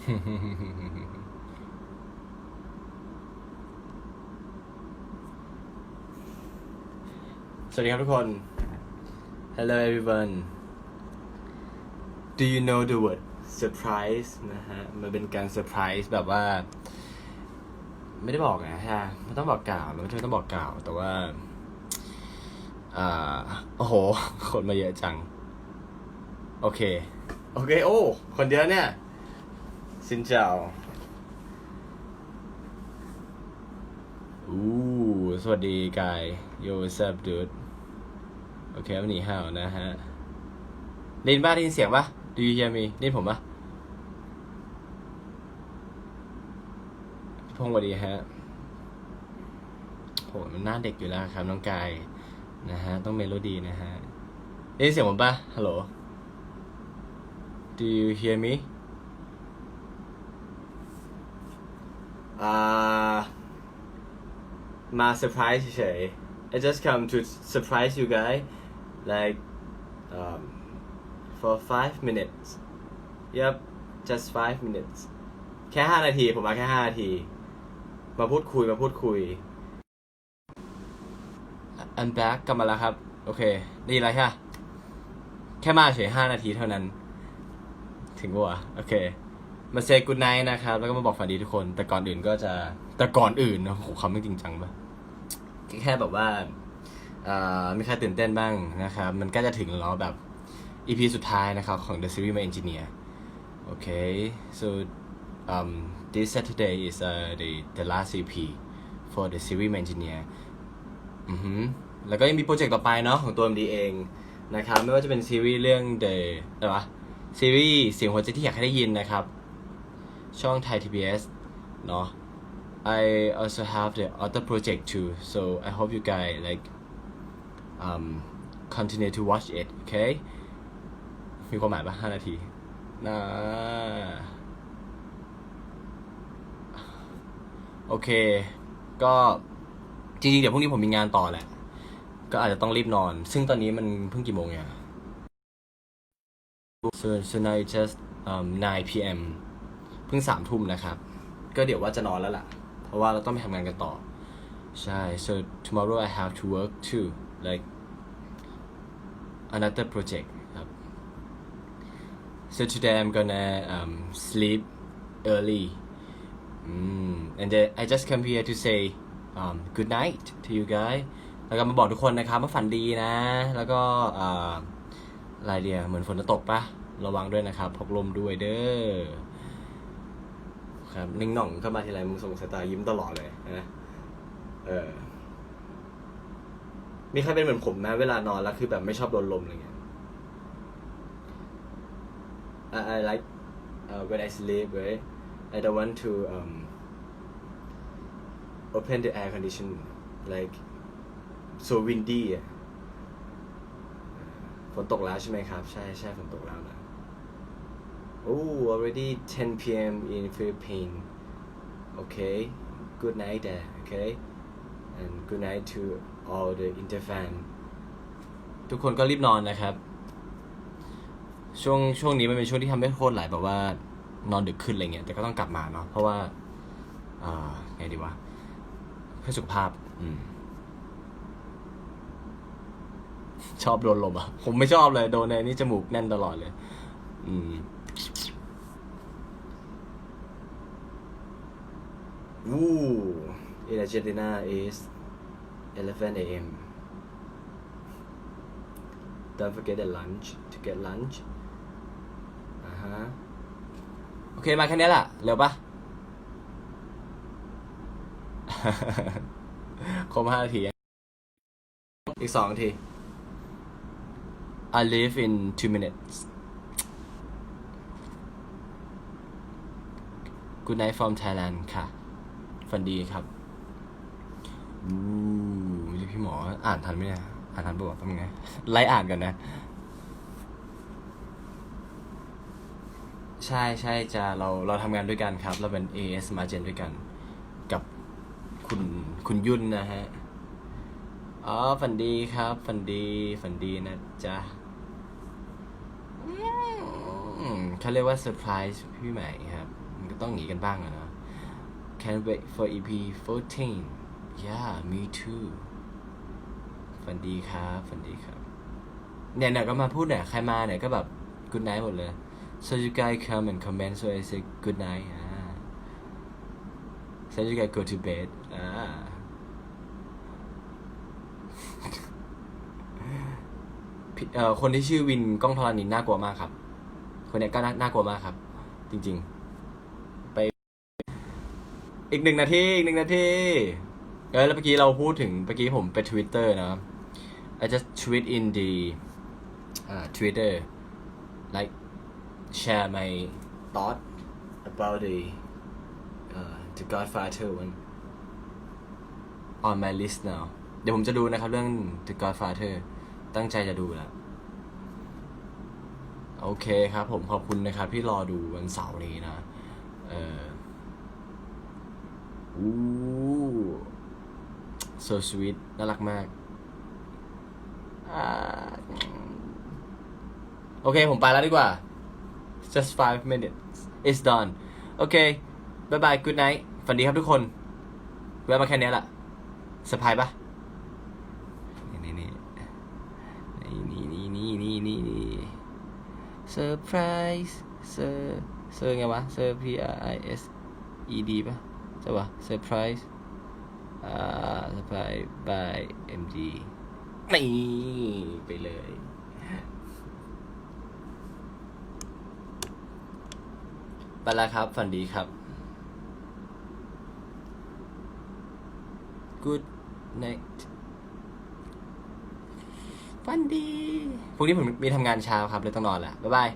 สวัสดีครับทุกคน Hello everyone Do you know the word surprise นะฮะ มันเป็นการเซอร์ไพรส์แบบว่า ไม่ได้บอกนะฮะไม่ต้องบอกกล่าวแล้วไม่ต้องบอกกล่าว แต่ว่าอ่าโอ้โห คนมาเยอะจัง โอเค โอเค โอ้ คนเดียวเนี่ย สินเจ้าอู้สวัสดีกาย Yo what's up dude โอเควันนี้ห่าวนะฮะได้ยินบ้าได้ยินเสียงปะ Do you hear me ได้ยินผมปะพงสวัสดีฮะโหมันหน้าเด็กอยู่แล้วครับน้องกายนะฮะ ต้องเมโลดี้นะฮะได้ยินเสียงผมปะฮัลโหล Do you hear me อ่า มาเซอร์ไพรส์เฉย I just come to surprise you guys like um, for five minutes yep just five minutes แค่ห้านาที ผมมาแค่ห้านาที มาพูดคุย มาพูดคุยอันแบ็กกลับมาแล้วครับ โอเค ดีแล้วใช่ะ แค่มาเฉยห้านาทีเท่านั้น ถึงวะโอเค มาเซกุ d ไน h t นะครับ แล้วก็มาบอกฝันดีทุกคน แต่ก่อนอื่นก็จะแต่ก่อนอื่นนะโหคำไม่จริงจังปะแค่แบบว่าอ่ามีใครตื่นเต้นบ้างนะครับ มันก็จะถึงแล้วแบบ EP สุดท้ายนะครับ ของ The Series My Engineer โอเค so um this Saturday is uh, the the last EP for the Series My Engineer อือฮึแล้วก็ยังมีโปรเจกต์ต่อไปเนาะของตัว MD เองนะครับ ไม่ว่าจะเป็นซีรีส์เรื่อง The อะไรวะซีรีส์เสียงหัวใจที่อยากให้ได้ยินนะครับ ช่องไทย TBS เนาะ I also have the other project too so I hope you guys like um continue to watch it okay มีความหมายปะห้านาทีนะโอเค ก็จริงๆ เดี๋ยวพรุ่งนี้ผมมีงานต่อแหละ ก็อาจจะต้องรีบนอน ซึ่งตอนนี้มันเพิ่งกี่โมงเนี่ย so so now it's just um 9 p.m. เพิ่งสามทุ่มนะครับ ก็เดี๋ยวว่าจะนอนแล้วล่ะ เพราะว่าเราต้องไปทำงานกันต่อ ใช่ so tomorrow I have to work too like another project ครับ so today I'm gonna um, sleep early mm, and then I just come here to say um, good night to you guys แล้วก็มาบอกทุกคนนะครับว่าฝันดีนะ แล้วก็อ่าอะไรเดียเหมือนฝนจะตกปะระวังด้วยนะครับพกลมด้วยเด้อ ครับนิ่งหน่องเข้ามาทีไรมึงส่งสายตายิ้มตลอดเลยนะเออ มีใครเป็นเหมือนผมไหมเวลานอนแล้วคือแบบไม่ชอบโดนลมอะไรเงี้ย I, I like uh, when I sleep right I don't want to um open the air condition like so windy ฝนตกแล้วใช่ไหมครับ ใช่ใช่ฝนตกแล้วนะ Oh, already 10 p.m. in Philippines. Okay, good night there. Okay, and good night to all the interfan. ทุกคนก็รีบนอนนะครับ ช่วงช่วงนี้มันเป็นช่วงที่ทำให้โคตรหลายแบบว่านอนดึกขึ้นอะไรเงี้ย แต่ก็ต้องกลับมาเนาะ เพราะว่าอ่าไงดีวะเพื่อสุขภาพ อืม ชอบโดนลมอะ ผมไม่ชอบเลย โดนในนี่จมูกแน่นตลอดเลย อืม Ooh, in Argentina is 11 a.m. Don't forget the lunch to get lunch. อ่าฮะโอเคมาแค่นี้แหละเร็วปะครบห้านาทีอีกสองนาที I live in two minutes Good night from Thailand ค่ะ ฝันดีครับอู้ยพี่หมออ่านทันไหมเนี่ยอ่านทันปะวะทำไงไล่อ่านกันนะ ใช่ใช่จะเราเราทำงานด้วยกันครับ เราเป็น AS มาเจนด้วยกัน กับคุณคุณยุ่นนะฮะอ๋อฝันดีครับฝันดีฝันดีนะจ๊ะอืมเขาเรียกว่าเซอร์ไพรส์พี่ใหม่ครับอก็ต้องหนีกันบ้างอะนะ Can't wait for EP 14 Yeah me too ฝันดีครับฝันดีครับเนี่ยเนี่ยก็มาพูดเนี่ยใครมาเนี่ยก็แบบ good night หมดเลย so you guys come and comment so I say good night อ่า so you guys go to bed อ่า เอ่อคนที่ชื่อวินกล้องธรณีน่ากลัวมากครับ คนเนี้ยก็น่าน่ากลัวมากครับ จริง ๆ อีกหนึ่งนาทีอีกหนึ่งนาทีเออแล้วเมื่อกี้เราพูดถึงเมื่อกี้ผมไปทวิตเตอร์นะ I just tweet in the uh, Twitter like share my thought about the uh, the Godfather one on my list now เดี๋ยวผมจะดูนะครับเรื่อง The Godfather ตั้งใจจะดูแล้วโอเคครับผมขอบคุณนะครับที่รอดูวันเสาร์นี้นะ เออ อู้ so sweet น่ารักมาก โอเค ผมไปแล้วดีกว่า just five minutes it's done โอเคบายบาย good night ฝันดีครับทุกคนแวะมาแค่นี้แหละสบายปะนี่นี่นี่นี่นี่นี่นี่นี่เซอร์ไพรส์เซอร์เซอร์ไงวะเซอร์ P R I S E D ปะ ใช่ปะเซอร์ไพรส์อ่าเซอร์ไพรส์ by M D นี่ไปเลย ไปแล้วครับ ฝันดีครับ good night ฝันดี พรุ่งนี้ผมมีทำงานเช้าครับเลยต้องนอนแหละบ๊ายบาย